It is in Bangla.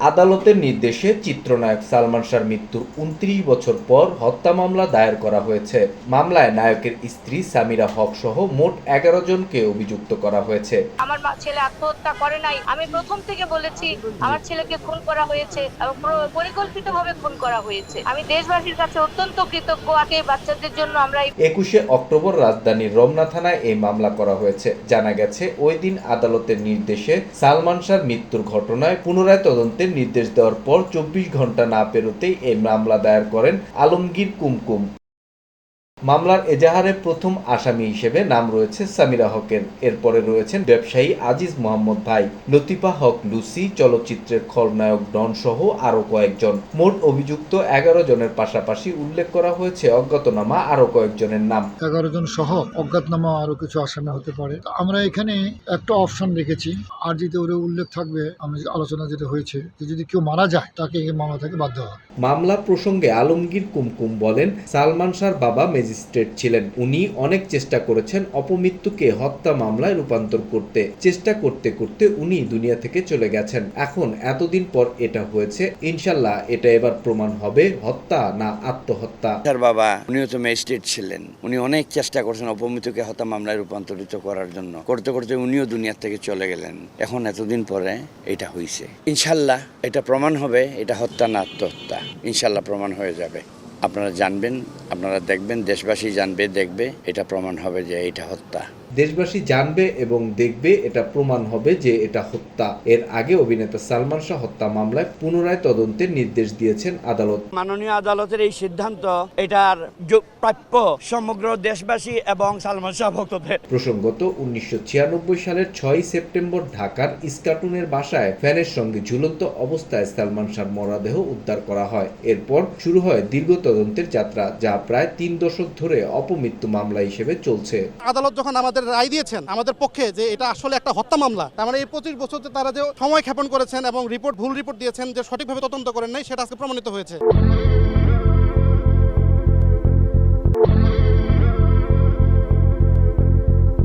আদালতের নির্দেশে চিত্রনায়ক সালমান শাহর মৃত্যুর উনত্রিশ বছর পর হত্যা মামলা দায়ের করা হয়েছে। মামলায় নায়কের স্ত্রী সামিরা হক সহ মোট এগারো জনকে অভিযুক্ত করা হয়েছে। আমার ছেলে আত্মহত্যা করে নাই। আমি প্রথম থেকে বলেছি আমার ছেলেকে খুন করা হয়েছে এবং পরিকল্পিত ভাবে খুন করা হয়েছে। আমি দেশবাসীর কাছে অত্যন্ত কৃতজ্ঞ আগে বাচ্চাদের জন্য আমরা একুশে অক্টোবর রাজধানীর রমনা থানায় এই মামলা করা হয়েছে। জানা গেছে ওই দিন আদালতের নির্দেশে সালমান শাহর মৃত্যুর ঘটনায় পুনরায় তদন্তের নির্দেশ দেওয়ার পর চব্বিশ ঘণ্টা না পেরোতেই এই মামলা দায়ের করেন আলমগীর কুমকুম। মামলার এজাহারে প্রথম আসামি হিসেবে নাম রয়েছে সামিরা হকের। এরপরে রয়েছেন ব্যবসায়ী আজিজ মোহাম্মদ ভাই লতিফা হক লুসি চলচ্চিত্রের খলনায়ক ডন সহ আরও কয়েকজন। মোট অভিযুক্ত এগারো জনের পাশাপাশি উল্লেখ করা হয়েছে অজ্ঞাতনামা আরও কয়েকজনের নাম। এগারো জন সহ অজ্ঞাতনামা আরও কিছু আসামি হতে পারে। আমরা এখানে একটা অপশন রেখেছি। আর যদি ওর উল্লেখ থাকবে আমি আলোচনা যেটা হয়েছে যে যদি কেউ মারা যায় তাকে এই মামলা থেকে বাধ্য হয় মামলা প্রসঙ্গে আলমগীর কুমকুম বলেন সালমান শাহর বাবা ম্যাজিস্ট্রেট ছিলেন। উনি অনেক চেষ্টা করেছেন অপমৃত্যুকে হত্যা মামলায় রূপান্তর করতে। চেষ্টা করতে করতে উনি দুনিয়া থেকে চলে গেছেন। এখন এতদিন পর এটা হয়েছে। ইনশাল্লাহ এটা এবার প্রমাণ হবে, হত্যা না আত্মহত্যা। তার বাবা, উনিও তো ম্যাজিস্ট্রেট ছিলেন। উনি অনেক চেষ্টা করছেন অপমৃত্যুকে হত্যা মামলায় রূপান্তরিত করার জন্য। করতে করতে উনিও দুনিয়া থেকে চলে গেলেন। এখন এতদিন পরে এটা হয়েছে ইনশাল্লাহ এটা প্রমাণ হবে, এটা হত্যা না আত্মহত্যা। ইনশাল্লাহ প্রমাণ হয়ে যাবে। আপনারা জানবেন আপনারা দেখবেন দেশবাসী জানবে দেখবে এটা প্রমাণ হবে যে এটা হত্যা। দেশবাসী জানবে এবং দেখবে এটা প্রমাণ হবে যে এটা হত্যা। এর আগে অভিনেতা সালমান শাহ হত্যা মামলায় পুনরায় তদন্তের নির্দেশ দিয়েছেন আদালত। মাননীয় আদালতের এই সিদ্ধান্ত এটার প্রাপ্য সমগ্র দেশবাসী এবং সালমান শাহ ভক্তদের। প্রসঙ্গত উনিশশো ছিয়ানব্বই সালের ছয় সেপ্টেম্বর ঢাকার ইস্কাটুনের বাসায় ফ্যানের সঙ্গে ঝুলন্ত অবস্থায় সালমান শাহর মরদেহ উদ্ধার করা হয়। এরপর শুরু হয় দীর্ঘ তদন্তের যাত্রা যা প্রায় তিন দশক ধরে অপমৃত্যু মামলা হিসেবে চলছে। আদালত যখন আমাদের রায় দিয়েছেন, আমাদের পক্ষে যে এটা আসলে একটা হত্যা মামলা, তার মানে এই পঁচিশ বছর তারা যে সময় ক্ষেপণ করেছেন এবং রিপোর্ট, ভুল রিপোর্ট দিয়েছেন যে সঠিকভাবে তদন্ত করেন নাই, সেটা আজকে প্রমাণিত হয়েছে।